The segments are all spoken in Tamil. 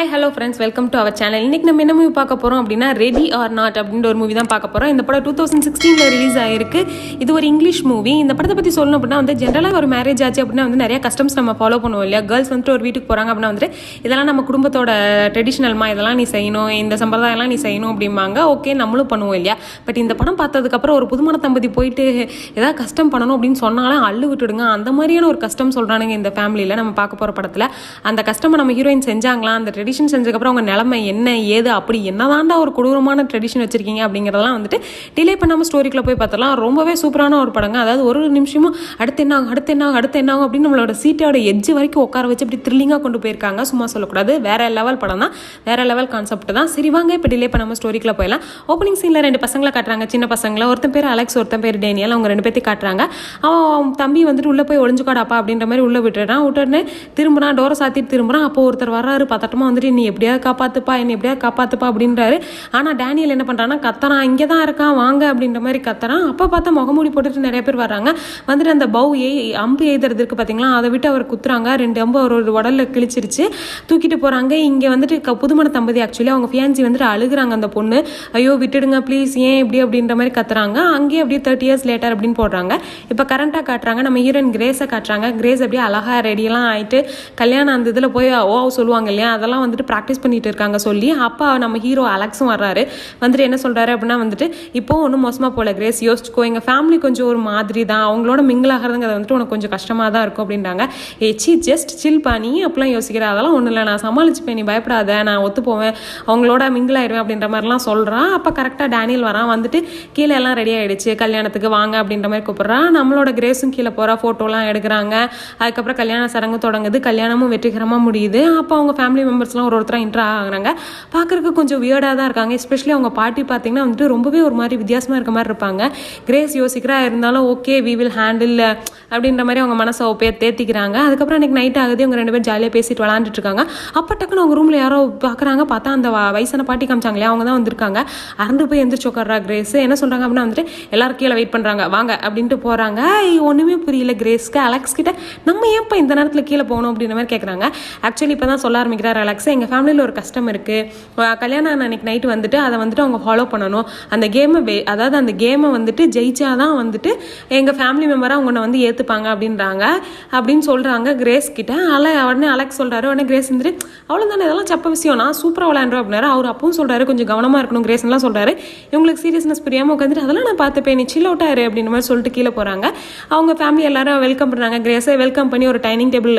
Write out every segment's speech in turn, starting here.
Hi hello friends welcome to our channel இன்னைக்கு நம்ம என்ன மூவி பார்க்க போகிறோம் அப்படின்னா ரெடி ஆர் நாட் அப்படின்ற ஒரு மூவி தான் பார்க்க போகிறோம் இந்த படம் டூ தௌசண்ட் சிக்ஸ்டீனில் ரிலீஸ் ஆயிருக்கு. இது ஒரு இங்கிலீஷ் மூவி இந்த படத்தை பற்றி சொல்லணும் அப்படின்னா வந்து ஜென்ரலாக ஒரு மேரேஜ் ஆச்சு அப்படின்னா வந்து நிறைய கஸ்டம்ஸ் நம்ம ஃபாலோ பண்ணுவோம் இல்லையா? கேர்ள்ஸ் வந்துட்டு ஒரு வீட்டுக்கு போகிறாங்க அப்படின்னா வந்துட்டு இதெல்லாம் நம்ம குடும்பத்தோட ட்ரெடிஷ்னல்மா இதெல்லாம் நீ செய்யணும் இந்த சம்பிரதாயம்லாம் நீ செய்யணும் அப்படிம்பாங்க. ஓகே நம்மளும் பண்ணுவோம் இல்லையா? பட் இந்த படம் பார்த்ததுக்கப்புறம் ஒரு புதுமண தம்பதி போயிட்டு ஏதாவது கஷ்டம் பண்ணணும் அப்படின்னு சொன்னாலும் அள்ளு விட்டுடுங்க. அந்த மாதிரியான ஒரு கஷ்டம் சொல்கிறானுங்க இந்த ஃபேமிலியில் நம்ம பார்க்க போகிற படத்தில். அந்த கஷ்டமாக நம்ம ஹீரோயின் செஞ்சாங்களா? அந்த ட்ரெடிஷன் செஞ்சதுக்கப்புறம் அவங்க நிலமை என்ன ஏது அப்படி என்னதான்டா ஒரு கொடூரமான ட்ரெடிஷன் வச்சிருக்கீங்க அப்படிங்கிறதெல்லாம் வந்துட்டு டிலே பண்ணாமல் ஸ்டோரிக்குள்ள போய் பார்த்தலாம் ரொம்பவே சூப்பரான ஒரு படங்க. அதாவது ஒரு நிமிஷமும் அடுத்து என்ன ஆகும் அடுத்து என்ன ஆகும் அடுத்து என்ன ஆகும் அப்படின்னு நம்மளோட சீட்டோட எஜ்ஜு வரைக்கும் உட்கார வச்சு அப்படி த்ரில்லிங்காக கொண்டு போயிருக்காங்க. சும்மா சொல்லக்கூடாது. வேற லெவல் படம் தான். வேற லெவல் கான்செப்ட் தான். சரி வாங்க இப்போ டிலே பண்ணாமல் ஸ்டோரிக்குள்ள போயிடலாம். ஓப்பனிங் சீனில் ரெண்டு பசங்களை காட்டுறாங்க. சின்ன பசங்களை. ஒருத்தன் பேர் அலெக்ஸ் ஒருத்தன் பேர் டேனியல் அவங்க ரெண்டு பேர்த்தையும் காட்டுறாங்க. அவன் அவன் தம்பி வந்துட்டு உள்ளே போய் ஒழிஞ்சுக்காடாப்பா அப்படின்ற மாதிரி உள்ளே விட்டுறான். உடனே திரும்புறான். டோரை சாத்திட்டு திரும்புறான். அப்போ ஒருத்தர் வர்றாரு. வந்து வந்துட்டு நீ எப்படியாவது காப்பாற்றுப்பா என்னை எப்படியாவது காப்பாற்றுப்பா அப்படின்றாரு. ஆனால் டேனியல் என்ன பண்ணுறான்னா கத்துறான் இங்கே தான் இருக்கான் வாங்க அப்படின்ற மாதிரி கத்துறான் அப்போ பார்த்தா முகமூடி போட்டுட்டு நிறைய பேர் வர்றாங்க. வந்துட்டு அந்த பவு ஏ அம்பு எய்தறது இருக்கு பார்த்தீங்களா அதை விட்டு அவர் குத்துறாங்க. ரெண்டு அம்பு அவரோட ஒரு கிழிச்சிருச்சு. தூக்கிட்டு போகிறாங்க இங்கே வந்துட்டு க- புதுமண தம்பதி ஆக்சுவலி அவங்க ஃபியான்சி வந்துட்டு அழுகுறாங்க அந்த பொண்ணு. ஐயோ விட்டுடுங்க ப்ளீஸ் ஏன் இப்படி அப்படின்ற மாதிரி கத்துறாங்க. அங்கேயே அப்படியே தேர்ட்டி இயர்ஸ் லேட்டர் அப்படின்னு போடுறாங்க. இப்போ கரண்ட்டாக காட்டுறாங்க. நம்ம ஹீரோயின் கிரேஸை காட்டுறாங்க. கிரேஸ் அப்படியே அழகாக ரெடியெல்லாம் ஆகிட்டு கல்யாணம் அந்த இதில் போய் ஓ சொல்லுவாங்க இல்லையா? அதெல்லாம் வந்துட்டு ப்ராக்டிஸ் பண்ணிட்டு இருக்காங்க சொல்லி அப்பா நம்ம ஹீரோ அலெக்ஸும் வர்றாரு. வந்துட்டு என்ன சொல்றாரு அப்படின்னா வந்துட்டு இப்போ ஒன்றும் மோசமாக போல கிரேஸ். யோசிச்சுக்கோ எங்கள் ஃபேமிலி கொஞ்சம் ஒரு மாதிரி தான் அவங்களோட மிங்கிள் ஆகிறதுங்கிறது வந்துட்டு உனக்கு கொஞ்சம் கஷ்டமாக தான் இருக்கும் அப்படின்றாங்க. ஏ ஜஸ்ட் சில் பண்ணி அப்பெல்லாம் யோசிக்கிற? அதெல்லாம் ஒன்றும் இல்லை நான் சமாளிச்சுப்பேன் நீ பயப்படாத நான் ஒத்து போவேன். அவங்களோட மிங்கிள் ஆயிடுவேன் அப்படின்ற மாதிரிலாம் சொல்கிறான் அப்போ கரெக்டாக டேனியல் வரான் வந்துட்டு கீழே எல்லாம் ரெடி ஆகிடுச்சு கல்யாணத்துக்கு வாங்க அப்படின்ற மாதிரி கூப்பிட்றான் நம்மளோட கிரேஸும் கீழே போகிறா ஃபோட்டோலாம் எடுக்கிறாங்க. அதுக்கப்புறம் கல்யாண சடங்கு தொடங்குது. கல்யாணமும் வெற்றிகரமாக முடியுது. அப்போ அவங்க ஃபேமிலி மெம்பர்ஸ்லாம் ஒரு ஒருத்தராக இன்ட்ரா ஆகுறாங்க. பார்க்கறதுக்கு கொஞ்சம் வியர்டாக தான் இருக்காங்க. எஸ்பெஷலி அவங்க பாட்டி பார்த்தீங்கன்னா வந்துட்டு ரொம்பவே ஒரு மாதிரி வித்தியாசமாக இருக்க மாதிரி இருப்பாங்க. கிரேஸ் யோசிக்கிறா இருந்தாலும் ஓகே வி வில் ஹேண்டில் அப்படின்ற மாதிரி அவங்க மனசை பேர் தேத்திக்கிறாங்க. அதுக்கப்புறம் எனக்கு நைட் ஆகுது. அவங்க ரெண்டு பேரும் ஜாலியாக பேசிட்டு விளாண்டுட்டு இருக்காங்க. அப்போ டக்குன்னு அவங்க ரூமில் யாரோ பார்க்குறாங்க பார்த்தா அந்த வயசான பாட்டி காமிச்சாங்களே அவங்க தான் வந்திருக்காங்க. அறந்து போய் எந்திரிச்சு உட்கார்றா கிரேஸ் என்ன சொல்கிறாங்க அப்படின்னா வந்துட்டு எல்லாரும் கீழே வெயிட் பண்ணுறாங்க வாங்க அப்படின்ட்டு போகிறாங்க ஒன்றுமே புரியல கிரேஸ்க்கு அலெக்ஸ் கிட்ட நம்ம ஏன்ப்பா இந்த நேரத்தில் கீழே போகணும் அப்படின்ற மாதிரி கேட்குறாங்க ஆக்சுவலி இப்போ தான் சொல்ல ஆரம்பிக்கிறார் அலெக்ஸ் எங்கள் ஃபேமிலியில் ஒரு கஷ்டம் இருக்குது கல்யாணம் ஆன அன்னைக்கு நைட்டு வந்துட்டு அதை வந்துட்டு அவங்க ஃபாலோ பண்ணணும். அந்த கேமை வே அதாவது அந்த கேமை வந்துட்டு ஜெயிச்சா தான் வந்துட்டு எங்கள் ஃபேமிலி மெம்பராக உங்களை வந்து ஏற்றுப்பாங்க அப்படின்றாங்க. அப்படின்னு சொல்கிறாங்க கிரேஸ் கிட்ட. அல உடனே அலெக்ஸ் சொல்கிறாரு உடனே கிரேஸ் வந்துட்டு அவ்வளோதானே இதெல்லாம் சப்ப விஷயம். நான் சூப்பராக விளையாண்டுறோம் அப்படின்னாரு. அவர் அப்பவும் சொல்கிறாரு கொஞ்சம் கவனமாக இருக்கணும் கிரேஸ்லாம் சொல்கிறாரு இவங்களுக்கு சீரியஸ்னஸ் புரியாமல் உட்காந்துட்டு அதெல்லாம் நான் பார்த்துப்பேன். நீ சில் அவுட் ஆயிரு அப்படின்ற மாதிரி சொல்லிட்டு கீழே போகிறாங்க அவங்க ஃபேமிலி எல்லாரும் வெல்கம் பண்ணுறாங்க கிரேஸை வெல்கம் பண்ணி ஒரு டைனிங் டேபிள்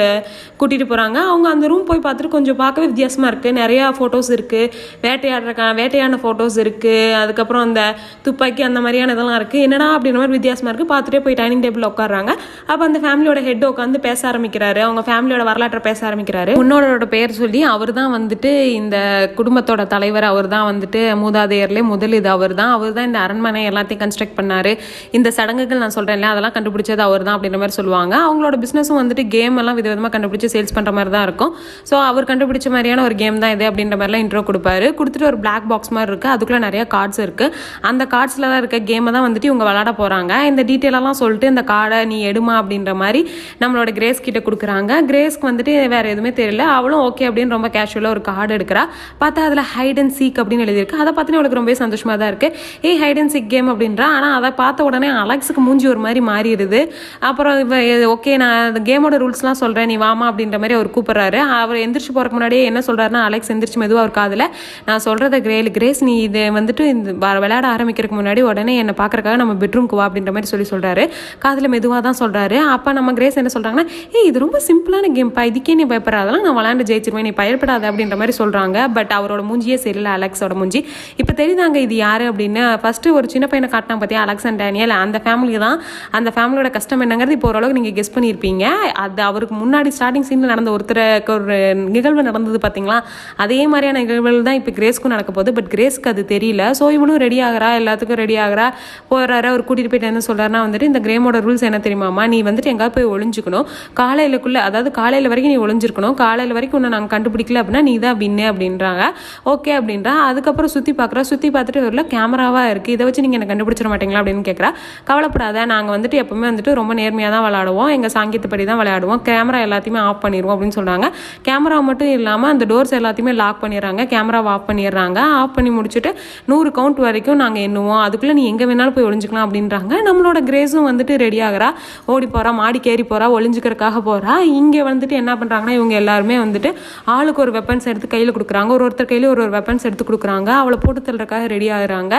கூட்டிகிட்டு போகிறாங்க அவங்க அந்த ரூம் போய் பார்த்துட்டு கொஞ்சம் பார்க்கவே வித்தியாசமாக இருக்குது நிறையா ஃபோட்டோஸ் இருக்குது வேட்டையாடுற வேட்டையான ஃபோட்டோஸ் இருக்குது அதுக்கப்புறம் அந்த துப்பாக்கி அந்த மாதிரியான இதெல்லாம் இருக்குது என்னடா அப்படின்ற மாதிரி வித்தியாசமாக இருக்குது பார்த்துட்டே போய் டைனிங் டேபிள் உட்காடுறாங்க அப்போ அந்த ஃபேமிலியோட ஹெட் உட்காந்து பேச ஆரம்பிக்கிறாரு. அவங்க ஃபேமிலியோட வரலாற்றை பேச ஆரம்பிக்கிறாரு. உன்னோட பேர் சொல்லி அவர் தான் வந்துட்டு இந்த குடும்பத்தோட தலைவர். அவர் தான் வந்துட்டு மூதாதையர்லேயே முதல் இது அவர் தான். அவர் தான் இந்த அரண்மனை எல்லாத்தையும் கன்ஸ்ட்ரக்ட் பண்ணாரு. இந்த சடங்குகள் நான் சொல்கிறேன்ல அதெல்லாம் கண்டுபிடிச்சது அவர் தான் அப்படின்ற மாதிரி சொல்லுவாங்க. அவங்களோட பிஸ்னஸும் வந்துட்டு கேம் எல்லாம் விதவிதமாக கண்டுபிடிச்சு சேல்ஸ் பண்ணுற மாதிரி தான் இருக்கும். ஸோ அவர் கண்டுபிடிச்ச மாதிரியான ஒரு கேம் தான் இது அப்படின்ற மாதிரிலாம் இன்ட்ரோ கொடுப்பாரு. கொடுத்துட்டு ஒரு பிளாக் பாக்ஸ் மாதிரி இருக்குது அதுக்குள்ளே நிறைய கார்ட்ஸ் இருக்குது அந்த கார்ட்ஸ்லலாம் இருக்க கேமை தான் வந்துட்டு இவங்க விளாட போகிறாங்க இந்த டீட்டெயிலெல்லாம் சொல்லிட்டு இந்த கார்டை நீ எடுமா அப்படின்ற மாதிரி நம்மளோட கிரேஸ் கிட்ட கொடுக்குறாங்க. கிரேஸ்க்கு வந்துட்டு வேறு எதுவுமே தெரியல. அவளும் ஓகே அப்படின்னு ரொம்ப கேஷுவலாக ஒரு கார்டு எடுக்கிறா. பார்த்தா அதில் ஹைட் அண்ட் சீக் அப்படின்னு எழுதியிருக்கு. அதை பார்த்து அவளுக்கு ரொம்பவே சந்தோஷமாக தான் இருக்குது ஏய் ஹைட் அண்ட் சீக் கேம் அப்படின்றா. ஆனால் அதை பார்த்த உடனே அலெக்ஸுக்கு மூஞ்சி ஒரு மாதிரி மாறிடுது. அப்புறம் இவ ஓகே நான் அந்த கேமோட ரூல்ஸ்லாம் சொல்கிறேன் நீ வாமா அப்படின்ற மாதிரி அவர் கூப்பிட்றாரு. அவர் எந்திரிச்சு போகிறக்கு முன்னாடியே என்ன சொல்கிறாருன்னா அலெக்ஸ் எந்திரிச்சு மெதுவாக ஒரு காதில் நான் சொல்கிறத கிரேல் கிரேஸ் நீ இதை வந்துட்டு இந்த விளையாட ஆரம்பிக்கிறதுக்கு முன்னாடி உடனே என்னை பார்க்கறக்காக நம்ம பெட்ரூம்க்கு வா அப்படின்ற மாதிரி சொல்லி சொல்கிறாரு காதில் மெதுவாக தான் சொல்கிறாரு அப்போ நம்ம கிரேஸ் என்ன சொல்கிறாங்கன்னா ஏய் இது ரொம்ப சிம்பிளான கேம்ப்பா இதுக்கே நீ பயப்படாதெல்லாம் நான் விளையாண்டு ஜெயிச்சிருவேன் நீ பயப்படாத அப்படின்ற மாதிரி சொல்கிறாங்க பட் அவரோட மூஞ்சியே சரியில்லை அலெக்ஸோட மூஞ்சி. இப்போ தெரியுதாங்க இது யார் அப்படின்னு? ஃபஸ்ட்டு ஒரு சின்ன பையனை காட்டினா பார்த்தியா அலெக்ஸ் அண்ட் டேனியல். அந்த ஃபேமிலி தான். அந்த ஃபேமிலியோட கஷ்டம் என்னங்கிறது இப்போ ஓரளவுக்கு நீங்கள் கெஸ் பண்ணியிருப்பீங்க. அது அவருக்கு முன்னாடி ஸ்டார்டிங் சீனில் நடந்த ஒருத்தருக்கு ஒரு நிகழ்வு நடந்தது பார்த்தீங்களா அதே மாதிரியான நிகழ்வுகள் தான் இப்போ கிரேஸ்க்கும் நடக்க போகுது. பட் கிரேஸ்க்கு அது தெரியல. ஸோ இவனும் ரெடி ஆகிறா? எல்லாத்துக்கும் ரெடி ஆகிறா? போறாரு. அவர் கூட்டிகிட்டு போயிட்டு என்ன சொல்றாருன்னா வந்துட்டு இந்த கிரேமோட ரூல்ஸ் என்ன தெரியுமாம்மா நீ வந்துட்டு எங்கேயாவது போய் ஒளிஞ்சுக்கணும். காலையிலக்குள்ளே அதாவது காலையில் வரைக்கும் நீ ஒளிஞ்சிருக்கணும். காலையில் வரைக்கும் உன்னை நாங்கள் கண்டுபிடிக்கல அப்படின்னா நீ தான் வின்னு அப்படின்றாங்க. ஓகே அப்படின்றா. அதுக்கப்புறம் சுற்றி பார்க்குறா சுற்றி பார்த்துட்டு வரல கேமராவாக இருக்குது இதை வச்சு நீங்கள் என்ன கண்டுபிடிச்சிட மாட்டீங்களா அப்படின்னு கேட்குறா கவலைப்படாத. நாங்கள் வந்துட்டு எப்பவுமே வந்துட்டு ரொம்ப நேர்மையாக தான் விளாடுவோம் எங்கள் சாங்கியத்துப்படி தான் விளையாடுவோம். கேமரா எல்லாத்தையுமே ஆஃப் பண்ணிடுவோம் அப்படின்னு சொல்கிறாங்க கேமரா மட்டும் இல்லாமல் அந்த டோர்ஸ் எல்லாத்தையுமே லாக் பண்ணிடுறாங்க. கேமரா ஆஃப் பண்ணிடுறாங்க. ஆஃப் பண்ணி முடிச்சுட்டு நூறு கவுண்ட் வரைக்கும் நாங்கள் எண்ணுவோம். அதுக்குள்ளே நீ எங்கே வேணாலும் போய் ஒளிஞ்சுக்கலாம் அப்படின்றாங்க. நம்மளோட கிரேஸும் வந்துட்டு ரெடி ஆகுறா. ஓடி போகிறா மாடி கேறி போகிறா ஒளிஞ்சிக்கிறதுக்காக போகிறா இங்கே வந்துட்டு என்ன பண்ணுறாங்கன்னா இவங்க எல்லாருமே வந்துட்டு ஆளுக்கு ஒரு வெப்பன்ஸ் எடுத்து கையில் கொடுக்குறாங்க. ஒரு ஒருத்தர் கையில் ஒரு ஒரு வெப்பன்ஸ் எடுத்து கொடுக்குறாங்க. அவளை போட்டு தள்ளுறதுக்காக ரெடி ஆகுறாங்க.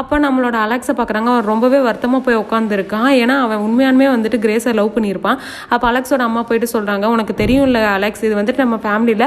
அப்போ நம்மளோட அலெக்ஸை பார்க்குறாங்க. அவன் ரொம்பவே வருத்தமாக போய் உட்காந்துருக்கான் ஏன்னா அவன் உண்மையானுமே வந்துட்டு கிரேஸை லவ் பண்ணியிருப்பான். அப்போ அலெக்ஸோட அம்மா போயிட்டு சொல்கிறாங்க உனக்கு தெரியும்ல அலெக்ஸ் இது வந்துட்டு நம்ம ஃபேமிலியில்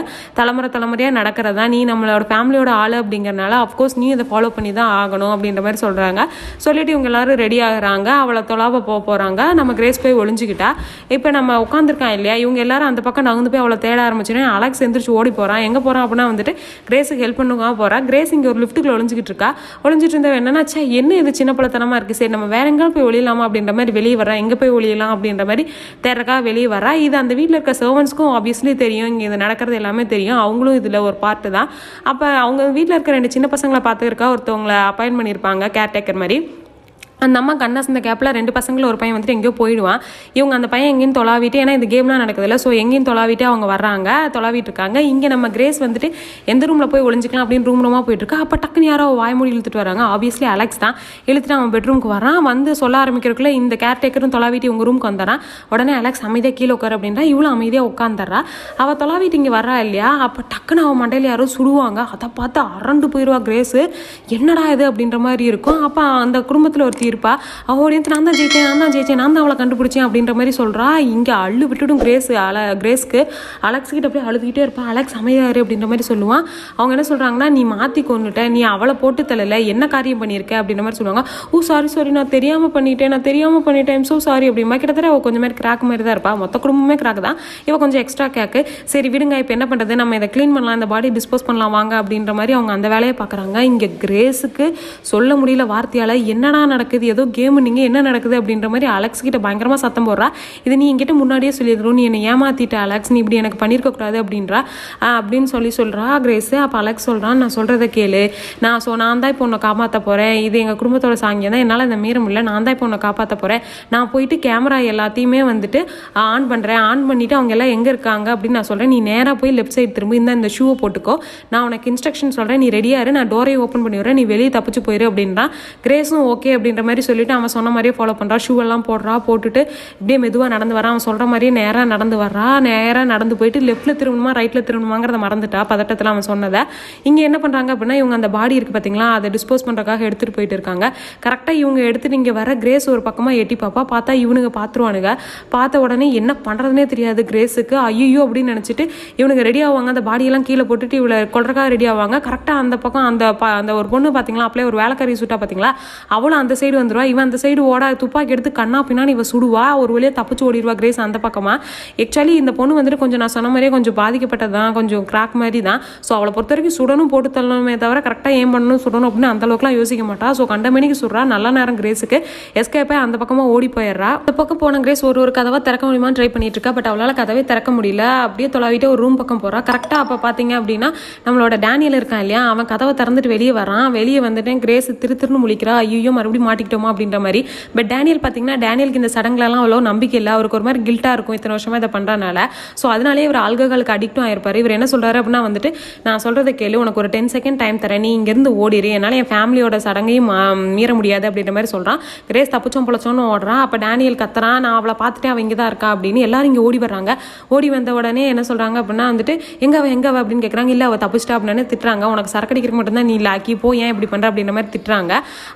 தலைமுறை தலைமுறையாக நடக்கிறதா நீ நம்மளோட ஃபேமிலியோட ஆள் அப்படிங்கிறனால அஃப்கோர்ஸ் நீ இதை ஃபாலோ பண்ணி தான் ஆகணும் அப்படின்ற மாதிரி சொல்கிறாங்க சொல்லிட்டு இவங்க எல்லாரும் ரெடி ஆகுறாங்க. அவளை தொலாப போக போகிறாங்க நம்ம கிரேஸ் போய் ஒளிஞ்சுக்கிட்டா. இப்போ நம்ம உட்காந்துருக்கான் இல்லையா? இவங்க எல்லாரும் அந்த பக்கம் நகர்ந்து போய் அவளை தேட ஆரம்பிச்சோன்னே அலெக்ஸ் எந்திரிச்சு ஓடி போகிறான் எங்கே போகிறான் அப்படின்னா வந்துட்டு கிரேஸுக்கு ஹெல்ப் பண்ணுவா போகிறா கிரேஸ் இங்கே ஒரு லிஃப்ட்டுக்குள்ள ஒளிஞ்சிக்கிட்டு இருக்கா. ஒளிஞ்சிட்டு இருந்தவ என்னன்னா சே என்ன இது சின்ன பழத்தனமாக இருக்குது சரி நம்ம வேற எங்கே போய் ஒளியலாமா? அப்படின்ற மாதிரி வெளியே வரா எங்கே போய் ஒளியலாம்? அப்படின்ற மாதிரி தேடுறக்கா வெளியே வரா இது அந்த வீட்டில் இருக்க சர்வன்ஸ்க்கும் ஆப்வியஸ்லி தெரியும். இங்கே இது நடக்கிறது எல்லாமே தெரியும். அவங்களும் இதில் ஒரு பார்ட்டு தான். அப்போ அவங்க வீட்டில் இருக்க ரெண்டு சின்ன பசங்களை பார்த்துருக்கா ஒருத்தவங்களை அப்பாயின் பண்ணியிருப்பாங்க கேர்டேக்கர் மாதிரி. அந்த அம்மா கண்ணாசந்த கேப்பில் ரெண்டு பசங்களும் ஒரு பையன் வந்துட்டு எங்கேயோ போயிடுவான். இவங்க அந்த பையன் எங்கேயும் தொலாவிட்டு ஏன்னா இந்த கேம்லாம் நடக்குதுல்ல ஸோ எங்கேயும் தொலாவிட்டு அவங்க வர்றாங்க தொலாவிட்டு இருக்காங்க. இங்கே நம்ம கிரேஸ் வந்துட்டு எந்த ரூமில் போய் ஒளிஞ்சிக்கலாம் அப்படின்னு ரூம் ரூமாக போயிட்டு இருக்கா. அப்போ டக்குன்னு யாரோ வாய்மொழி இழுத்துட்டு வராங்க. ஆப்வியஸ்லி அலெக்ஸ் தான். இழுத்துட்டு அவன் பெட்ரூமுக்கு வரான். வந்து சொல்ல ஆரம்பிக்கிறதுக்குள்ள இந்த கேர்டேக்கரும் தொலாவிட்டு உங்கள் ரூமுக்கு வந்துடுறான். உடனே அலெக்ஸ் அமைதியாக கீழே உட்கார் அப்படின்றா. இவ்வளோ அமைதியாக உட்காந்துடுறா அவள் தொலாவிட்டு இங்கே வரா இல்லையா? அப்போ டக்குன்னு அவன் மண்டையில் யாரோ சுடுவாங்க. அதை பார்த்து அரண்டு போயிடுவா கிரேஸு என்னடா இது அப்படின்ற மாதிரி இருக்கும். அப்போ அந்த குடும்பத்தில் ஒருத்தி சொல்லியிருப்பா. அவள் ஓடிந்து நான் தான் ஜெயிச்சேன் நான் தான் ஜெயிச்சேன் நான் தான் அவளை கண்டுபிடிச்சேன் அப்படின்ற மாதிரி சொல்கிறா இங்கே அள்ளு விட்டுடும் கிரேஸ் அல கிரேஸ்க்கு அலெக்ஸ் கிட்ட அப்படியே அழுதுகிட்டே இருப்பா. அலெக்ஸ் அமையாரு அப்படின்ற மாதிரி சொல்லுவான். அவங்க என்ன சொல்கிறாங்கன்னா நீ மாற்றி கொண்டுட்ட நீ அவளை போட்டு தள்ளல. என்ன காரியம் பண்ணியிருக்க? அப்படின்ற மாதிரி சொல்லுவாங்க. ஓ சாரி சாரி நான் தெரியாமல் பண்ணிட்டேன் நான் தெரியாமல் பண்ணிட்டேன். ஸோ சாரி அப்படிமா கிட்டத்தட்ட அவள் கொஞ்சம் மாதிரி கிராக் மாதிரி தான் இருப்பா. மொத்த குடும்பமே கிராக் தான். இவள் கொஞ்சம் எக்ஸ்ட்ரா கேக்கு சரி விடுங்க. இப்போ என்ன பண்ணுறது நம்ம இதை க்ளீன் பண்ணலாம். இந்த பாடி டிஸ்போஸ் பண்ணலாம். வாங்க அப்படின்ற மாதிரி அவங்க அந்த வேலையை பார்க்குறாங்க. இங்கே கிரேஸுக்கு சொல்ல முடியல வார்த்தையால். என்னடா நடக்குது? ஏதோ கேம் நீங்கள் என்ன நடக்குது அப்படின்ற மாதிரி அலெக்ஸ் கிட்ட பயங்கரமாக சத்தம் போடுறா. இது நீ என்கிட்ட முன்னாடியே சொல்லிடுறோம் நீ என்னை ஏமாத்திட்ட அலெக்ஸ். நீ இப்படி எனக்கு பண்ணியிருக்க கூடாது அப்படின்றா. அப்படின்னு சொல்லி சொல்கிறா கிரேஸு அப்போ அலெக்ஸ் சொல்கிறான் நான் சொல்கிறத கேளு. நான் ஸோ நான் தான் இப்போ உன்னை காப்பாற்ற போகிறேன் இது எங்கள் குடும்பத்தோட சாங்கியம் தான். என்னால் இந்த மீற முடியல. நான் தான் இப்போ உன்னை காப்பாற்ற போகிறேன் நான் போயிட்டு கேமரா எல்லாத்தையுமே வந்துட்டு ஆன் பண்ணுறேன் ஆன் பண்ணிவிட்டு அவங்க எல்லாம் எங்கே இருக்காங்க அப்படின்னு நான் சொல்கிறேன் நீ நேராக போய் லெஃப்ட் சைடு திரும்ப. இந்த இந்த ஷூவை போட்டுக்கோ. நான் உனக்கு இன்ஸ்ட்ரக்ஷன் சொல்கிறேன் நீ ரெடியாக இரு. நான் டோரை ஓப்பன் பண்ணிவிடுறேன் நீ வெளியே தப்பிச்சு போயிரு அப்படின்றான் கிரேஸும் ஓகே அப்படின்ற மாதிரி சொல்லிட்டு அவன் சொன்ன மாதிரியே ஃபாலோ பண்ணுறா ஷூ எல்லாம் போடுறா போட்டுட்டு இப்படியே மெதுவாக நடந்து வரான் அவன் சொல்கிற மாதிரியே நேராக நடந்து வர்றா நேராக நடந்து போயிட்டு லெஃப்ட்டில் திரும்பணுமா ரைட்டில் திரும்பணுமாங்கிறத மறந்துட்டா. பதட்டத்தில் அவன் சொன்னதை. இங்கே என்ன பண்ணுறாங்க அப்படின்னா இவங்க அந்த பாடி இருக்குது பார்த்தீங்களா அதை டிஸ்போஸ் பண்ணுறக்காக எடுத்துகிட்டு போயிட்டு இருக்காங்க. கரெக்டாக இவங்க எடுத்துட்டு இங்கே வர கிரேஸ் ஒரு பக்கமாக எட்டி பாப்பா. பார்த்தா இவனுங்க பார்த்துருவானுங்க பார்த்த உடனே என்ன பண்ணுறதுனே தெரியாது கிரேஸுக்கு ஐயோ அப்படின்னு நினச்சிட்டு இவனுங்க ரெடி ஆவாங்க. அந்த பாடியெல்லாம் கீழே போட்டுட்டு இவளை கொள்றக்காக ரெடி ஆவாங்க. கரெக்டாக அந்த பக்கம் அந்த அந்த ஒரு பொண்ணு பார்த்தீங்களா அப்படியே ஒரு வேலைக்காரி சுட்டா பார்த்தீங்களா அவளும் அந்த சைடு வந்துடுவா இவன் அந்த சைடு ஓட துப்பாக்கி எடுத்து கண்ணா பின்னான்னு இவ சுடுவா. ஒரு வழியாக தப்பிச்சு ஓடிடுவா கிரேஸ் அந்த பக்கமாக ஆக்சுவலி இந்த பொண்ணு வந்துட்டு கொஞ்சம் நான் சொன்ன மாதிரியே கொஞ்சம் பாதிக்கப்பட்டது தான் கொஞ்சம் கிராக் மாதிரி தான் ஸோ அவளை பொறுத்த வரைக்கும் சுடணும் போட்டு தள்ளணுமே தவிர கரெக்டாக ஏம் பண்ணணும் சுடணும் அப்படின்னு அந்த அளவுக்குலாம் யோசிக்க மாட்டா. ஸோ கண்ட மணிக்கு சுடுறா. நல்ல நேரம் கிரேஸுக்கு. எஸ்கேப்பே அந்த பக்கமாக ஓடி போயிடுறா. அந்த பக்கம் போன கிரேஸ் ஒரு ஒரு கதவை திறக்க முடியுமான்னு ட்ரை பண்ணிட்டு இருக்கா. பட் அவளால் கதவை திறக்க முடியல. அப்படியே தொலைவிட்டு ஒரு ரூம் பக்கம் போகிறா கரெக்டாக அப்போ பார்த்தீங்க அப்படின்னா நம்மளோட டேனியல் இருக்கான் இல்லையா? அவன் கதவை திறந்துட்டு வெளியே வரான் வெளியே வந்துட்டேன் கிரேஸ் திரு திருன்னு முழிக்கிறா. ஐயோ மறுபடியும் மாட்டிக்கிட்டோமா அப்படின்ற மாதிரி. பட் டேனியல் பார்த்தீங்கன்னா டேனியலுக்கு இந்த சடங்குலலாம் அவ்வளோ நம்பிக்கை இல்லை. அவருக்கு ஒரு மாதிரி கில்ட்டாக இருக்கும் இத்தனை வருஷமாக இதை பண்ணுறனால ஸோ அதனாலே இவர் ஆல்கஹாலுக்கு அடிக்டும் ஆயிருப்பார். இவர் என்ன சொல்கிறாரு அப்படின்னா வந்துட்டு நான் சொல்கிறத கேளு உனக்கு ஒரு டென் செகண்ட் டைம் தரேன். நீ இங்கேருந்து ஓடிடு என்னால் என் ஃபேமிலியோட சடங்கையும் மீற முடியாது அப்படின்ற மாதிரி சொல்கிறான் கிரேஸ் தப்பிச்சோம் பிழைச்சோன்னு ஓடுறான். அப்போ டேனியல் கத்துறான். நான் அவளை பார்த்துட்டு அவன் இங்கே தான் இருக்கா அப்படின்னு எல்லாரும் இங்கே ஓடி வர்றாங்க. ஓடி வந்த உடனே என்ன சொல்கிறாங்க அப்படின்னா வந்துட்டு எங்கே அவள் எங்கே அவள் அப்படின்னு கேட்குறாங்க இல்லை அவள் தப்பிச்சிட்டா அப்படின்னு திட்டுறாங்க. உனக்கு சரக்கு மட்டும்தான் நீ லாக்கி போ. ஏன் இப்படி பண்ணுற அப்படின்ற மாதிரி திட்டுறாங்க.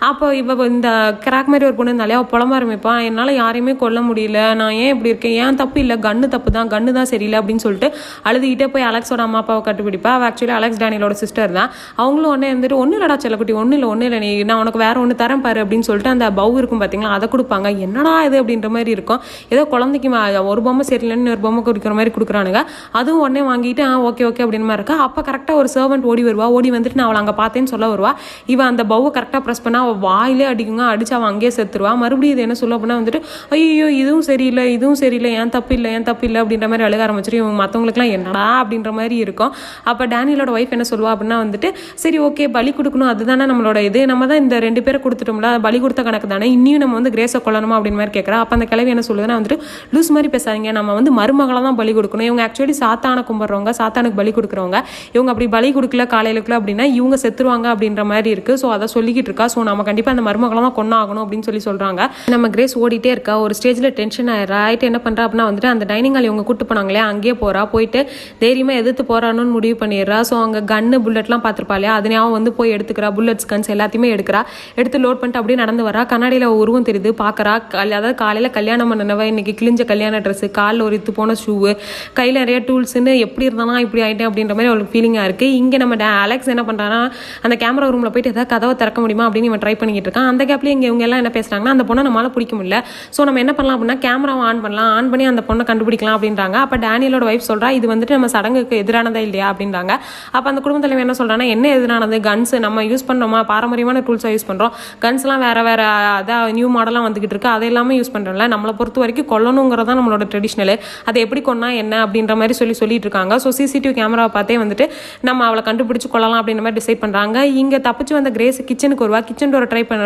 அப்போ இவ இந்த கிராக் மாதிரி ஒரு பொண்ணு இருந்தாலே அவள் புலம்ப ஆரம்பிப்பான் என்னால் யாரையுமே கொல்ல முடியல. நான் ஏன் இப்படி இருக்கேன்? ஏன் தப்பு இல்லை? கண்ணு தப்பு தான். கண்ணு தான் சரியில்லை அப்படின்னு சொல்லிட்டு அழுதுகிட்டே போய் அலெக்ஸோட அம்மா அப்பாவை கட்டுப்பிடிப்பா. அவள் ஆக்சுவலி அலெக்ஸ் டேனியலோட சிஸ்டர் தான். அவங்களும் உடனே வந்துட்டு ஒன்றும் இல்லடா செல்லக்குட்டி ஒன்றும் இல்லை ஒன்றும் இல்லை. நீ நான் உனக்கு வேறு ஒன்று தரேன் பாரு அப்படின்னு சொல்லிட்டு அந்த பவு இருக்கும் பார்த்தீங்களா அதை கொடுப்பாங்க. என்னடா இது? அப்படின்ற மாதிரி இருக்கும். ஏதோ குழந்தைக்கு ஒரு பொம்மை சரியில்லைன்னு ஒரு பொம்மை குடிக்கிற மாதிரி கொடுக்குறானுங்க. அதுவும் உடனே வாங்கிட்டு ஆ ஓகே ஓகே அப்படின்னு மாதிரி இருக்கா. அப்போ கரெக்டாக ஒரு சர்வெண்ட் ஓடி வருவா. ஓடி வந்துட்டு நான் அவளை அங்கே பார்த்தேன்னு சொல்ல வருவா. இவன் அந்த பவு கரெக்டாக ப்ரெஸ் பண்ணால் அவள் வாயிலே அடிக்குங்க. அடிச்சிருவாங்க அடிச்சு அவன் அங்கேயே செத்துருவா மறுபடியும் இது என்ன சொல்ல அப்படின்னா வந்துட்டு ஐயோ இதுவும் சரியில்லை இதுவும் சரியில்லை ஏன் தப்பு இல்லை ஏன் தப்பு இல்லை? அப்படின்ற மாதிரி அழுக ஆரம்பிச்சிட்டு இவங்க மற்றவங்களுக்குலாம் என்னடா அப்படின்ற மாதிரி இருக்கும். அப்போ டேனியலோட ஒய்ஃப் என்ன சொல்லுவா அப்படின்னா வந்துட்டு சரி ஓகே பலி கொடுக்கணும். அதுதானே நம்மளோட இது. நம்ம தான் இந்த ரெண்டு பேரை கொடுத்துட்டோம்ல பலி கொடுத்த கணக்கு தானே. இன்னும் நம்ம வந்து கிரேஸை கொள்ளணுமா? அப்படின்னு மாதிரி கேட்குறா அப்போ அந்த கிழவி என்ன சொல்லுதுன்னா வந்துட்டு லூஸ் மாதிரி பேசாதீங்க. நம்ம வந்து மருமகளை தான் பலி கொடுக்கணும். இவங்க ஆக்சுவலி சாத்தானை கும்பிட்றவங்க சாத்தானுக்கு பலி கொடுக்குறவங்க. இவங்க அப்படி பலி கொடுக்கல காலையிலுக்குள்ள அப்படின்னா இவங்க செத்துருவாங்க அப்படின்ற மாதிரி இருக்குது ஸோ அதை சொல்லிக்கிட்டு இருக்கா. ஸோ நம்ம கண்டிப்பாக அந்த மருமகளை தான் கொண்டாகணும் அப்படின்னு சொல்லி சொல்றாங்க. நம்ம கிரேஸ் ஓடிட்டே இருக்கா? ஒரு ஸ்டேஜில் டென்ஷன் ஆயிடுறா? ஆயிட்டு என்ன பண்றா அப்படின்னா வந்துட்டு அந்த டைனிங் ஹால் இவங்க கூட்டு போனாங்களே அங்கேயே போறா. போயிட்டு தைரியமா எதிர்த்து போறான்னு முடிவு பண்ணிடுறா. ஸோ அங்கே கன்னு புல்லட்லாம் பார்த்துருப்பாளே இல்லையா? அதனே அவன் வந்து போய் எடுத்துக்கிறா. புல்லட்ஸ் கன்ஸ் எல்லாத்தையுமே எடுக்கிறா. எடுத்து லோட் பண்ணிட்டு அப்படியே நடந்து வரா கண்ணாடியில் உருவம் தெரியுது. பார்க்கறா. அதாவது காலையில் கல்யாணம் பண்ணினவ இன்னைக்கு கிழிஞ்ச கல்யாண ட்ரெஸ்ஸு காலில் ஒரு இத்து போன ஷூவு கையில் நிறைய டூல்ஸுன்னு எப்படி இருந்தானா இப்படி ஆயிட்டேன் அப்படின்ற மாதிரி அவளுக்கு ஃபீலிங்காக இருக்கு. இங்கே நம்ம டே- அலெக்ஸ் என்ன பண்ணுறான்னா அந்த கேமரா ரூமில் போயிட்டு எதாவது கதவை திறக்க முடியுமா அப்படின்னு இவன் ட்ரை பண்ணிக்கிட்டு இருக்கான். அந்த கேப் கேப்லேயே இங்கே இவங்க எல்லாம் என்ன பேசுகிறாங்கன்னா அந்த பொண்ணை நம்மளால பிடிக்க முடியல. ஸோ நம்ம என்ன பண்ணலாம் அப்படின்னா கேமராவை ஆன் பண்ணலாம். ஆன் பண்ணி அந்த பொண்ணை கண்டுபிடிக்கலாம் அப்படின்றாங்க. அப்போ டேனியலோட ஒய்ஃப் சொல்கிறா இது வந்துட்டு நம்ம சடங்குக்கு எதிரானதா இல்லையா அப்படின்றாங்க. அப்போ அந்த குடும்ப தலைவர் என்ன சொல்கிறாங்கன்னா என்ன எதிரானது? கன்ஸ் நம்ம யூஸ் பண்ணுறோமா பாரம்பரியமான டூல்ஸை யூஸ் பண்ணுறோம் கன்ஸ்லாம் வேறு வேறு அதான் நியூ மாடலாக வந்துக்கிட்டு இருக்கு. அதை எல்லாமே யூஸ் பண்ணுறோம்ல நம்மளை பொறுத்த வரைக்கும் கொல்லணுங்கிறது தான் நம்மளோட ட்ரெடிஷ்னல் அதை எப்படி கொன்னா என்ன அப்படின்ற மாதிரி சொல்லி சொல்லிட்டு இருக்காங்க. ஸோ சிசிடிவி கேமராவை பார்த்தே வந்துட்டு நம்ம அவளை கண்டுபிடிச்சு கொள்ளலாம் அப்படின்ற மாதிரி டிசைட் பண்ணுறாங்க இங்கே தப்பிச்சு வந்த கிரேஸ் கிச்சனுக்கு வருவா. கிச்சன் டோரை ட்ரை பண்ண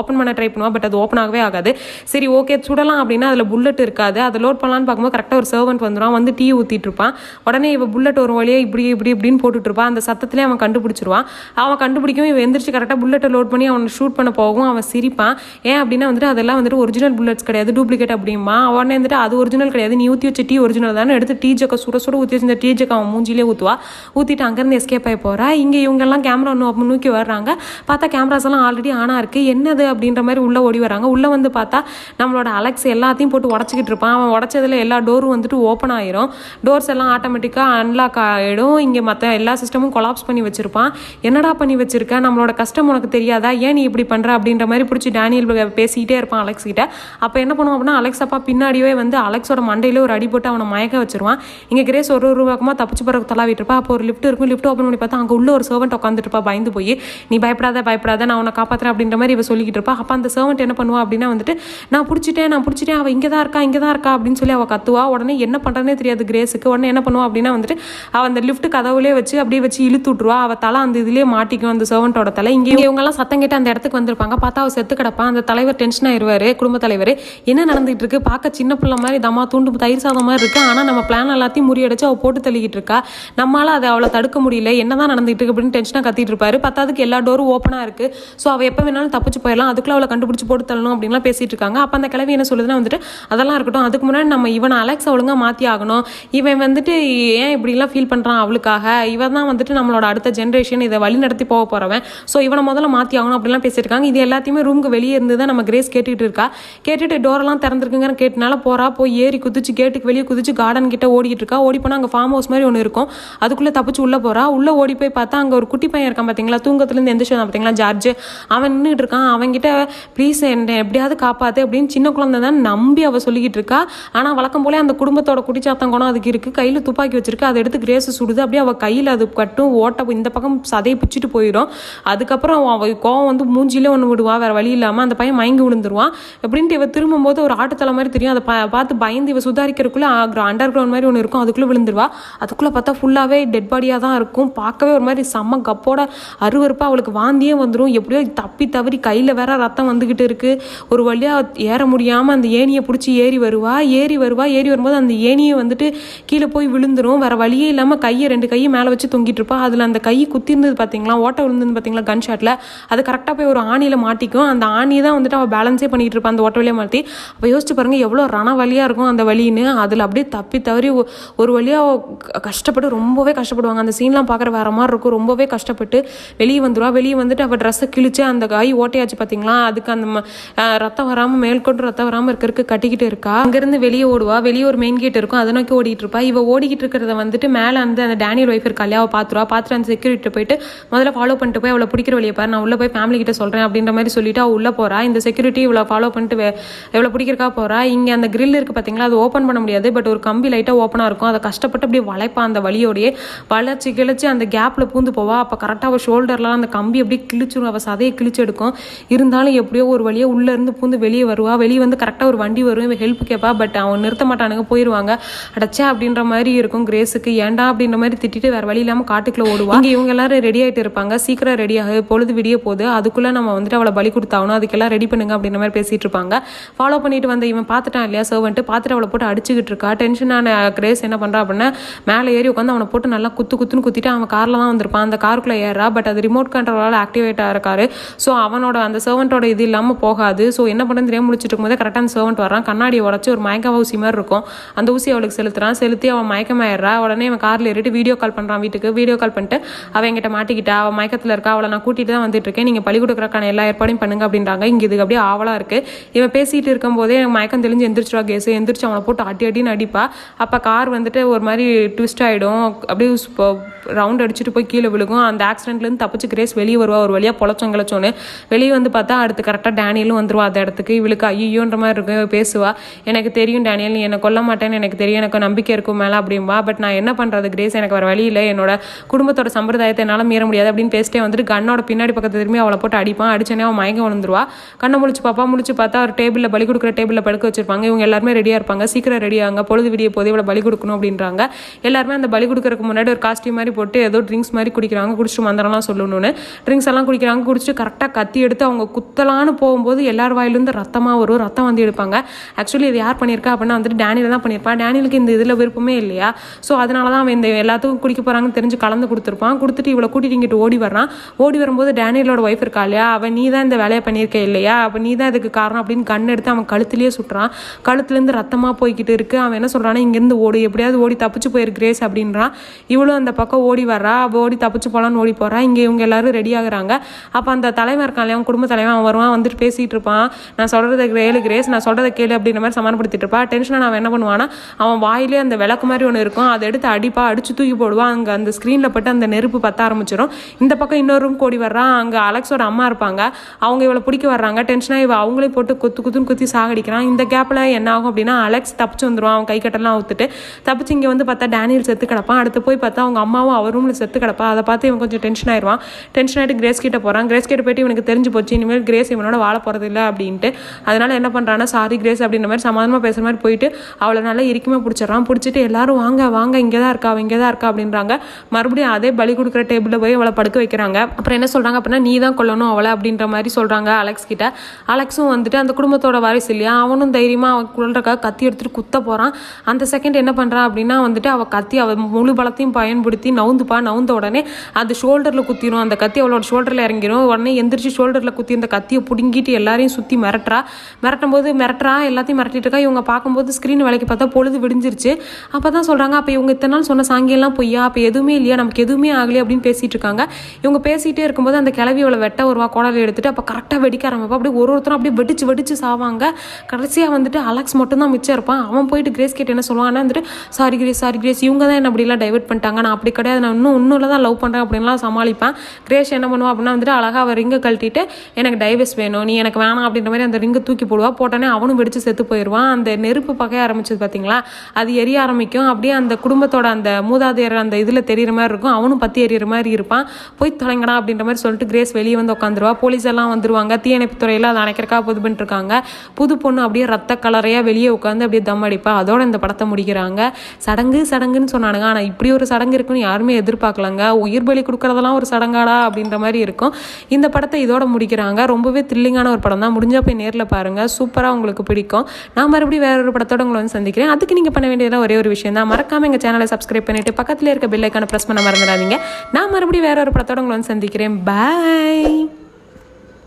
ஓப்பன் பண்ண ட்ரை பண்ணுவா பட் அது ஓப்பன் ஆகவே ஆகாது. சரி ஓகே சுடலாம் அப்படின்னா அதில் புல்லட் இருக்காது. அதை லோட் பண்ணலான்னு பார்க்கும்போது கரெக்டாக ஒரு சர்வெண்ட் வந்துடும் வந்து டீ ஊற்றிட்டு இருப்பான். உடனே இவன் புல்லட் ஒரு வழியாக இப்படி இப்படி இப்படின்னு போட்டுட்ருப்பான் அந்த சத்தத்திலே அவன் கண்டுபிடிச்சிருவான். அவன் கண்டுபிடிக்கும் இவன் எந்திரிச்சு கரெக்டாக புல்லட்டை லோட் பண்ணி அவனை ஷூட் பண்ண போகும் அவன் சிரிப்பான். ஏன் அப்படின்னா வந்துட்டு அதெல்லாம் வந்துட்டு ஒரிஜினல் புல்லட்ஸ் கிடையாது டூப்ளிகேட் அப்படிமா. உடனே வந்துட்டு அது ஒரிஜினல் கிடையாது. நீ ஊற்றி வச்ச டீ ஒரிஜினல் தானே. எடுத்து டீ ஜக்க சுட சுட ஊற்றி வச்சிருந்த டீ ஜக்க அவன் மூஞ்சிலே ஊற்றுவா ஊற்றிட்டு அங்கேருந்து எஸ்கேப் ஆகி போகிறா இங்கே இவங்கெல்லாம் கேமரா ஒன்று நோக்கி வர்றாங்க. பார்த்தா கேமராஸ் எல்லாம் ஆல்ரெடி ஆனா இருக்குது என்னது அப்படின்ற மாதிரி உள்ள ஓடி வராங்க. உள்ள வந்து பார்த்தா நம்மளோட அலெக்ஸ் எல்லாத்தையும் போட்டு உடச்சிக்கிட்டு இருப்பான். அவன் உடச்சதுல எல்லா டோரும் வந்துட்டு ஓப்பன் ஆயிரும். டோர்ஸ் எல்லாம் ஆட்டோமேட்டிக்காக அன்லாக் ஆகிடும் இங்கே மற்ற எல்லா சிஸ்டமும் கொலாப்ஸ் பண்ணி வச்சிருப்பான். என்னடா பண்ணி வச்சிருக்க? நம்மளோட கஷ்டம் உனக்கு தெரியாதா? ஏன் நீ இப்படி பண்ற? அப்படின்ற மாதிரி பிடிச்சி டேனியல் பேசிக்கிட்டே இருப்பான் அலெக்ஸ் கிட்ட. அப்போ என்ன பண்ணுவோம் அப்படின்னா அலெக்ஸ் அப்பா பின்னாடியே வந்து அலெக்ஸோட மண்டையில ஒரு அடி போட்டு அவனை மயக்க வச்சிருவான். இங்கே கிரேஸ் ஒரு ஒரு பக்கமாக தப்பிச்சு பிறகு தலாவிட்டுருப்பா அப்போ ஒரு லிஃப்ட் இருக்கும். லிஃப்ட் ஓப்பன் பண்ணி பார்த்தா அங்கே உள்ள ஒரு சர்வெண்ட் உட்காந்துட்டு இருப்பா. பயந்து போய் நீ பயப்படாத பயப்படாத. நான் உன்னை காப்பாற்றுறேன் அப்படின்ற மாதிரி இவ சொல்லிக்கிட்டு இருப்பா. அப்போ அந்த சர்வெண்ட் என்ன பண்ணுவா அப்படின்னா வந்துட்டு நான் பிடிச்சிட்டேன் நான் பிடிச்சிட்டேன் அவள் இங்கே தான் இருக்கா இங்கே தான் இருக்கா? அப்படின்னு சொல்லி அவள் கத்துவா. உடனே என்ன பண்ணுறதுனே தெரியாது கிரேஸுக்கு. உடனே என்ன பண்ணுவா அப்படின்னா வந்துட்டு அவள் அந்த லிஃப்ட் கதவுலேயே வச்சு அப்படியே வச்சு இழுத்து விட்ருவா அவள் தலை அந்த இதுலேயே மாட்டிக்கும் அந்த சர்வெண்ட்டோட தலை. இங்கே இவங்கெல்லாம் சத்தம் கேட்டு அந்த இடத்துக்கு வந்திருப்பாங்க. பார்த்தா அவள் செத்து கிடப்பான் அந்த தலைவர் டென்ஷன் ஆயிடுவார் குடும்ப தலைவர். என்ன நடந்துகிட்டு இருக்கு? பார்க்க சின்ன பிள்ளை மாதிரி தம்மா தூண்டு தயிர் சாதம் மாதிரி இருக்கு. ஆனால் நம்ம பிளான் எல்லாத்தையும் முறியடிச்சு அவள் போட்டு தள்ளிக்கிட்டு இருக்கா. நம்மளால் அதை அவளை தடுக்க முடியல. என்னதான் நடந்துகிட்டு இருக்கு அப்படின்னு டென்ஷனாக கத்திட்டு இருப்பாரு. பத்தாவதுக்கு எல்லா டோரும் ஓப்பனாக இருக்கு. ஸோ அவள் எப்போ வேணாலும் தப்பிச்சு போயிடலாம். அதுக்குள்ள அவளை கண்டுபிடிச்சி போட்டு தள்ளணும் அப்படின்லாம் பேசிட்டு இருக்காங்க. அப்போ அந்த கிழவி என்ன சொல்லுதுன்னா வந்துட்டு அதெல்லாம் இருக்கட்டும் அதுக்கு முன்னாடி நம்ம இவனை அலெக்ஸ் ஒழுங்காக மாற்றி ஆகணும். இவன் வந்துட்டு ஏன் இப்படிலாம் ஃபீல் பண்ணுறான் அவளுக்காக? இவன் தான் வந்துட்டு நம்மளோட அடுத்த ஜென்ரேஷன் இதை வழி நடத்தி போக போகிறவன் ஸோ இவனை முதல்ல மாற்றி ஆகணும் அப்படிலாம் பேசிட்டு இருக்காங்க. இது எல்லாத்தையுமே ரூமுக்கு வெளியே இருந்து தான் நம்ம கிரேஸ் கேட்டுட்டு இருக்கா. கேட்டுட்டு டோரெல்லாம் திறந்துருக்குங்கன்னு கேட்டனால போகிறா போய் ஏறி குதிச்சு கேட்டுக்கு வெளியே குதிச்சு கார்டன் கிட்ட ஓடிட்டு இருக்கா. ஓடி போனால் அங்கே ஃபார்ம் ஹவுஸ் மாதிரி ஒன்று இருக்கும். அதுக்குள்ளே தப்பிச்சு உள்ளே போகிறா உள்ளே ஓடி போய் பார்த்தா அங்கே ஒரு குட்டி பையன் இருக்கான் பார்த்தீங்களா தூங்கத்துலேருந்து எந்த ஷோ பார்த்தீங்களா ஜார்ஜ். அவன் நின்றுட்டு இருக்கான். அவன் அவன்கிட்ட ப்ளீஸ் என்ன எப்படியாவது காப்பாற்று அப்படின்னு சின்ன குழந்தை தான் நம்பி அவள் சொல்லிக்கிட்டு இருக்கா. ஆனால் வழக்கம் போல அந்த குடும்பத்தோட குடிச்சாத்தம் குணம் அதுக்கு இருக்குது கையில் துப்பாக்கி வச்சிருக்கு. அதை எடுத்து கிரேஸ் சுடுது. அப்படியே அவள் கையில் அது கட்டும் ஓட்ட இந்த பக்கம் சதையை பிச்சுட்டு போயிடும். அதுக்கப்புறம் அவள் கோவம் வந்து மூஞ்சிலே ஒன்று விடுவா. வேறு வழி இல்லாமல் அந்த பையன் மயங்கி விழுந்துருவான் எப்படின்ட்டு இவ திரும்பும்போது ஒரு ஆட்டுத்தலை மாதிரி தெரியும். அதை பார்த்து பயந்து இவ சுதாரிக்கிறதுக்குள்ளே அண்டர் கிரவுண்ட் மாதிரி ஒன்று இருக்கும். அதுக்குள்ளே விழுந்துருவா. அதுக்குள்ளே பார்த்தா ஃபுல்லாகவே டெட் பாடியாக தான் இருக்கும். பார்க்கவே ஒரு மாதிரி செம்ம கப்போட அருவருப்பாக அவளுக்கு வாந்தியே வந்துடும் எப்படியோ தப்பி தவறி கையில் வேற ரத்தம் வந்துக்கிட்டு இருக்கு. ஒரு வழியாக ஏற முடியாமல் அந்த ஏணியை பிடிச்சி ஏறி வருவா. ஏறி வருவா. ஏறி வரும்போது அந்த ஏணியை வந்துட்டு கீழே போய் விழுந்துரும். வேற வழியே இல்லாமல் கையை ரெண்டு கையை மேலே வச்சு தொங்கிட்டு இருப்பா. அதில் அந்த கை குத்தி இருந்தது பார்த்தீங்களா ஓட்டை விழுந்தது பார்த்தீங்களா கன் ஷாட்டில் அது கரெக்டாக போய் ஒரு ஆணியில் மாட்டிக்கும். அந்த ஆணி தான் வந்துட்டு அவள் பேலன்ஸே பண்ணிகிட்டு இருப்பா அந்த ஓட்ட வழியாக மாற்றி அப்போ யோசிச்சு பாருங்கள் எவ்வளோ ரண வழியாக இருக்கும் அந்த வலின்னு அதில் அப்படியே தப்பி தவறி ஒரு வழியாக கஷ்டப்பட்டு ரொம்பவே கஷ்டப்படுவாங்க. அந்த சீன்லாம் பார்க்குற வேற மாதிரி இருக்கும். ரொம்பவே கஷ்டப்பட்டு வெளியே வந்துடுவா வெளியே வந்துட்டு அவள் ட்ரெஸ்ஸை கிழிச்சு அந்த கை ஓட்டையாச்சு பார்த்தீங்களா அதுக்கு அந்த ரத்தம் வராமல் மேல்கொண்டு ரத்தம் வராமல் இருக்கிறதுக்கு கட்டிக்கிட்டு இருக்கா? அங்கேருந்து வெளியே ஓடுவா. வெளியே ஒரு மெயின் கேட் இருக்கும். அதை நோக்கி ஓடிட்டு இருப்பா. இவ ஓடிக்கிட்டு இருக்கிறத வந்துட்டு மேலே வந்து அந்த டேனியல் ஒய்ஃப் இருக்கா இல்லையா அவள் பார்த்துருவா பார்த்துட்டு அந்த செக்யூரிட்டி போயிட்டு முதல்ல ஃபாலோ பண்ணிட்டு போய் அவளை பிடிக்கிற வழியை பாரு. நான் உள்ள போய் ஃபேமிலி கிட்ட சொல்கிறேன் அப்படின்ற மாதிரி சொல்லிட்டு அவள் உள்ளே போகிறா இந்த செக்யூரிட்டி இவ்வளோ ஃபாலோ பண்ணிட்டு இவ்வளோ எவ்வளோ பிடிக்கிறக்கா போகிறா இங்கே அந்த கிரில் இருக்குது பார்த்தீங்களா அது ஓப்பன் பண்ண முடியாது. பட் ஒரு கம்பி லைட்டாக ஓப்பனாக இருக்கும். அதை கஷ்டப்பட்டு அப்படியே வளைப்பா அந்த வழியோடையே. வளர்ச்சி கிழிச்சு அந்த கேப்பில் பூந்து போவா. அப்போ கரெக்டாக அவள் ஷோல்டர்லாம் அந்த கம்பி அப்படியே கிழிச்சிடும் அவள் சதையை கிழிச்சு எடுக்கும். இருந்தாலும் எப்படியோ ஒரு வழியாக உள்ளே இருந்து பூந்து வெளியே வருவா. வெளியே வந்து கரெக்டாக ஒரு வண்டி வரும் இவன் ஹெல்ப் கேட்பா பட் அவன் நிறுத்த மாட்டானுங்க போயிடுவாங்க அடச்சா அப்படின்ற மாதிரி இருக்கும் கிரேஸுக்கு. ஏண்டா அப்படின்ற மாதிரி திட்டிட்டு வேற வழி இல்லாமல் காட்டுக்குள்ளே ஓடுவா. இங்கே இவங்க எல்லாரும் ரெடி ஆகிட்டு இருப்பாங்க. சீக்கிரம் ரெடி ஆகு. பொழுது விடிய போகுது. அதுக்குள்ளே நம்ம வந்துட்டு அவளை பலி கொடுத்தாகணும். அதுக்கெல்லாம் ரெடி பண்ணுங்க அப்படின்ற மாதிரி பேசிட்டு இருப்பாங்க. ஃபாலோ பண்ணிட்டு வந்த இவன் பார்த்துட்டான் இல்லையா சர்வன்ட்டு பார்த்துட்டு அவளை போட்டு அடிச்சுக்கிட்டு இருக்கா. டென்ஷனான கிரேஸ் என்ன பண்ணுறா அப்படின்னா மேலே ஏறி உட்காந்து அவனை போட்டு நல்லா குத்து குத்துன்னு குத்திட்டு அவன் காரில் தான் வந்திருப்பான். அந்த காருக்குள்ளே ஏறா பட் அது ரிமோட் கண்ட்ரோலால் ஆக்டிவேட் ஆகிருக்காரு ஸோ அவனோட அந்த சர்வெண்ட்டோட இது இல்லாமல் போகாது. ஸோ என்ன பண்ணுறது தெரியாம முடிச்சிட்டு இருக்கும்போது கரெக்டாக சர்வெண்ட் வரான் கண்ணாடியை உடச்சி ஒரு மயக்க ஊசி மாதிரி இருக்கும். அந்த ஊசி அவளுக்கு செலுத்துறான். செலுத்தி அவன் மயக்கமாயிடுறா. உடனே அவன் காரில் ஏறிட்டு வீடியோ கால் பண்ணுறான் வீட்டுக்கு. வீடியோ கால் பண்ணிட்டு அவன் எங்கிட்ட மாட்டிக்கிட்டா? அவன் மயக்கத்தில் இருக்கா? அவளை நான் கூட்டிகிட்டு தான் வந்துட்டு இருக்கேன். நீங்கள் பழி கொடுக்குறக்கான எல்லா ஏற்பாடும் பண்ணுங்க அப்படின்றாங்க. இங்கே இதுக்கு அப்படியே ஆவலாக இருக்குது இவன் பேசிகிட்டு இருக்கும்போதே எனக்கு மயக்கம் தெளிஞ்சு எந்திரிச்சிருவா கேஸ். எந்திரிச்சு அவனை போட்டு அடி அடின்னு அடிப்பா. அப்போ கார் வந்துட்டு ஒரு மாதிரி ட்விஸ்ட் ஆகிடும் அப்படியே ரவுண்ட் அடிச்சுட்டு போய் கீழே விழுகும். அந்த ஆக்சிடென்ட்லேருந்து தப்பிச்சு கிரேஸ் வெளியே வருவா. ஒரு வழியாக பொழைச்சோம் கிளச்சோன்னு. வெளியே வந்து பார்த்தா அடுத்து கரெக்டாக டேனியலும் வந்துருவா அந்த இடத்துக்கு. இவளுக்கு ஐயோன்ற மாதிரி இருக்கும் பேசுவா. எனக்கு தெரியும் டேனியல் நீ என்னை கொல்ல மாட்டேன்னு எனக்கு தெரியும். எனக்கு நம்பிக்கை இருக்கும் மேலே அப்படிம்பா. பட் நான் என்ன பண்ணுறது கிரேஸ்? எனக்கு வர வழியில் என்னோட குடும்பத்தோட சம்பிரதாயத்தை என்னால் மீற முடியாது அப்படின்னு பேசிட்டே வந்துட்டு கண்ணோட பின்னாடி பக்கத்து திரும்பி அவளை போட்டு அடிப்பான். அடிச்சனே அவன் மயங்க விழுந்துருவா. கண்ணை முடிச்சு பாப்பா முடிச்சு பார்த்தா ஒரு டேபிளில் பலி கொடுக்குற டேபிளில் படுக்க வச்சிருப்பாங்க. இவங்க எல்லாருமே ரெடியாக இருப்பாங்க. சீக்கிரம் ரெடியாங்க பொழுது விடிய போது இவ்வளோ பலி கொடுக்கணும் அப்படின்றாங்க. எல்லாருமே அந்த பலி கொடுக்குறதுக்கு முன்னாடி ஒரு காஸ்டியூம் மாதிரி போட்டு ஏதோ ட்ரிங்க்ஸ் மாதிரி குடிக்கிறாங்க. குடிச்சிட்டு மந்திரம்லாம் சொல்லணும்னு. ட்ரிங்க்ஸ் எல்லாம் குடிக்கிறாங்க. குடிச்சிட்டு கரெக்டாக கத்தி எடுத்து அவங்க குத்தலான்னு போகும்போது எல்லார் வாயிலிருந்து ரத்தமாக வரும் ரத்தம் வந்து எடுப்பாங்க. ஆக்சுவலி இது யார் பண்ணியிருக்கா அப்படின்னா வந்துட்டு டேனியில் தான் பண்ணியிருப்பான் டேனியலுக்கு இந்த இதில் விருப்பமே இல்லையா? ஸோ அதனால தான் அவன் இந்த எல்லாத்துக்கும் குடிக்க போகிறாங்கன்னு தெரிஞ்சு கலந்து கொடுத்துருப்பான். கொடுத்துட்டு இவ்வளோ கூட்டிட்டு இங்கிட்டு ஓடி வரான் ஓடி வரும்போது டேனியலோட ஒய்ஃப் இருக்கா இல்லையா? அவன் நீ தான் இந்த வேலையை பண்ணியிருக்க இல்லையா? அப்போ நீ தான் இதுக்கு காரணம். அப்படின்னு கண் எடுத்து அவன் கழுத்துலேயே சுட்டுறான். கழுத்துலேருந்து ரத்தமாக போய்கிட்டு இருக்கு. அவன் என்ன சொல்கிறான்னா இங்கேருந்து ஓடு. எப்படியாவது ஓடி தப்பிச்சு போயிரு கிரேஸ் அப்படின்றான். இவளும் அந்த பக்கம் ஓடி வர்றா. அவள் ஓடி தப்பிச்சு போகலான்னு ஓடி போகிறா இங்கே இவங்க எல்லாரும் ரெடி ஆகுறாங்க. அப்போ அந்த தலைவன் இருக்கான் இல்லையா? அவன் குடும்ப தலைவன் அவன் வருவான் வந்துட்டு பேசிகிட்டு இருப்பான். நான் சொல்கிறத கேளு கிரேஸ். நான் சொல்கிறத கேளு அப்படின்ற மாதிரி சமாளிப்படுத்திட்டு இருப்பா. டென்ஷனாக நான் என்ன பண்ணுவான்னா அவன் வாயிலே அந்த விளக்கு மாதிரி ஒன்று இருக்கும். அதை எடுத்து அடிப்பா அடிச்சு தூக்கி போடுவான் அங்கே அந்த ஸ்க்ரீனில் பட்டு அந்த நெருப்பு பற்ற ஆரம்பிச்சிடும் இந்த பக்கம் இன்னொரு ரூம் கோடி வர்றான் அங்கே அலெக்ஸோட அம்மா இருப்பாங்க. அவங்க இவளை பிடிக்க வர்றாங்க. டென்ஷனாக இவள் அவங்களே போட்டு குத்து குத்துன்னு குத்தி சாகடிக்கிறான். இந்த கேப்பில் என்ன ஆகும் அப்படின்னா அலெக்ஸ் தப்பிச்சு வந்துடுவான் அவன் கை கட்டெல்லாம் அவுத்துட்டு. தப்பிச்சு இங்கே வந்து பார்த்தா டேனியல் செத்து கிடப்பான். அடுத்து போய் பார்த்தா அவங்க அம்மாவும் அவர் ரூமில் செத்து கிடப்பா. அதை பார்த்து இவன் கொஞ்சம் டென்ஷன் ஆயிடுவான். டென்ஷன் ஆகிட்டு கிரேஸ் கிட்ட போகிறான் கிரேஸ் கிட்ட போயிட்டு இவனுக்கு தெரிஞ்சு போச்சு. இனிமேல் கிரேஸ் இவனோட வாழ போகிறது இல்லை அப்படின்ட்டு. அதனால என்ன பண்ணுறான்னா சாரி கிரேஸ் அப்படின்ற மாதிரி சமாதானமாக பேசுகிற மாதிரி போயிட்டு அவளை நல்லா இறுக்கமே பிடிச்சிடறான். பிடிச்சிட்டு எல்லாரும் வாங்க வாங்க இங்கே தான் இருக்கா அவள் இங்கே தான் இருக்கா அப்படின்றாங்க. மறுபடியும் அதே பலி கொடுக்குற டேபிளில் போய் அவளை படுக்க வைக்கிறாங்க. அப்புறம் என்ன சொல்கிறாங்க அப்படின்னா நீ தான் கொல்லணும் அவளை அப்படின்ற மாதிரி சொல்கிறாங்க அலெக்ஸ் கிட்ட. அலெக்ஸும் வந்துட்டு அந்த குடும்பத்தோட வாரிசு இல்லையா? அவனும் தைரியமாக அவன் கொள்றக்காக கத்தி எடுத்துட்டு குத்த போகிறான் அந்த செகண்ட் என்ன பண்ணுறான் அப்படின்னா வந்துட்டு அவள் கத்தி அவள் முழு பலத்தையும் பயன்படுத்தி நவுந்துப்பா. நவுந்த உடனே அது ஷோல்டரில் குத்திரும். அந்த கத்தி அவளோட ஷோல்டரில் இறங்கிடும் உடனே எந்திரிச்சு ஷோல்டரில் குத்தி இந்த கத்தியை பிடுங்கிட்டு எல்லாரையும் சுற்றி மிரட்டுறா. மிரட்டும் போது மிரட்டுறா எல்லாத்தையும் மிரட்டிட்டு இருக்கா. இவங்க பார்க்கும்போது ஸ்க்ரீன் வேலைக்கு பார்த்தா பொழுது விடிஞ்சிருச்சு. அப்போ தான் சொல்கிறாங்க அப்போ இவங்க இத்தனை நாள் சொன்ன சாங்கியெல்லாம் பொய்யா? அப்போ எதுவுமே இல்லையா? நமக்கு எதுவுமே ஆகலையே? அப்படின்னு பேசிகிட்டு இருக்காங்க. இவங்க பேசிகிட்டே இருக்கும்போது அந்த கிளவி இவ்வளோ வெட்ட வருவா குடலை எடுத்துட்டு அப்போ கரெக்டாக வெடிக்க ஆரம்பிப்பா. அப்படியே ஒரு ஒருத்தரும் அப்படியே வெடிச்சு வெடிச்சு சாவாங்க. கடைசியாக வந்துட்டு அலெக்ஸ் மட்டும் தான் மிச்சம் இருப்பான். அவன் போயிட்டு கிரேஸ் கேட்டு என்ன சொல்லுவான்னா வந்துட்டு சாரி கிரேஸ் சாரி கிரேஸ் இவங்க தான் என்ன அப்படிலாம் டைவர்ட் பண்ணிட்டாங்க. நான் அப்படி கிடையாது. நான் இன்னும் இன்னும் தான் லவ் பண்ணுறேன் அப்படின்லாம் சமாளிப்பேன். கிரேஷ் என்ன பண்ணுவான் அப்படின்னா வந்துட்டு அழகாக அவர் ரிங்கை கழட்டிட்டு எனக்கு டைவர்ஸ் வேணும் நீ எனக்கு வேணாம் அப்படின்ற மாதிரி அந்த ரிங்கை தூக்கி போடுவா. போட்டோன்னே அவனும் வெடிச்சு செத்து போயிடுவான் அந்த நெருப்பு பகைய ஆரம்பிச்சது பார்த்தீங்களா அது எரிய ஆரம்பிக்கும். அப்படியே அந்த குடும்பத்தோட அந்த மூதாதையர் அந்த இதில் தெரிகிற மாதிரி இருக்கும். அவனும் பற்றி எறிகிற மாதிரி இருப்பான். போய் தொலைங்கடா அப்படின்ற மாதிரி சொல்லிட்டு கிரேஸ் வெளியே வந்து உட்காந்துருவா போலீஸ் எல்லாம் வந்துருவாங்க. தீயணைப்பு துறையில் அதை அணைக்கிறக்காக புது பண்ணிருக்காங்க புது பொண்ணு அப்படியே ரத்த கலரையாக வெளியே உட்காந்து அப்படியே தம் அடிப்பா. அதோட இந்த படத்தை முடிக்கிறாங்க. சடங்கு சடங்குன்னு சொன்னானுங்க. ஆனால் இப்படி ஒரு சடங்கு இருக்குன்னு யாருமே எதிர்பார்க்கலங்க. உயிர் பலி கொடுக்குறதெல்லாம் ஒரு சடங்காடா அப்படின்ற மாதிரி இருக்கும். இந்த படத்தை இதோட முடிக்கிறாங்க. ரொம்பவே த்ரில்லிங்கான ஒரு படம் தான். முடிஞ்சா போய் நேரில் பாருங்க. சூப்பராக உங்களுக்கு பிடிக்கும். நான் மறுபடியும் வேற ஒரு படத்தோட உங்களை வந்து சந்திக்கிறேன். அதுக்கு நீங்கள் பண்ண வேண்டியதெல்லாம் ஒரே ஒரு விஷயம் தான். மறக்காம எங்கள் சேனலை சப்ஸ்கிரைப் பண்ணிட்டு பக்கத்தில் இருக்க பில்லைக்கான ப்ரெஸ் பண்ண மறந்துடாதீங்க. நான் மறுபடியும் வேற ஒரு படத்தோட உங்களை வந்து சந்திக்கிறேன். பாய்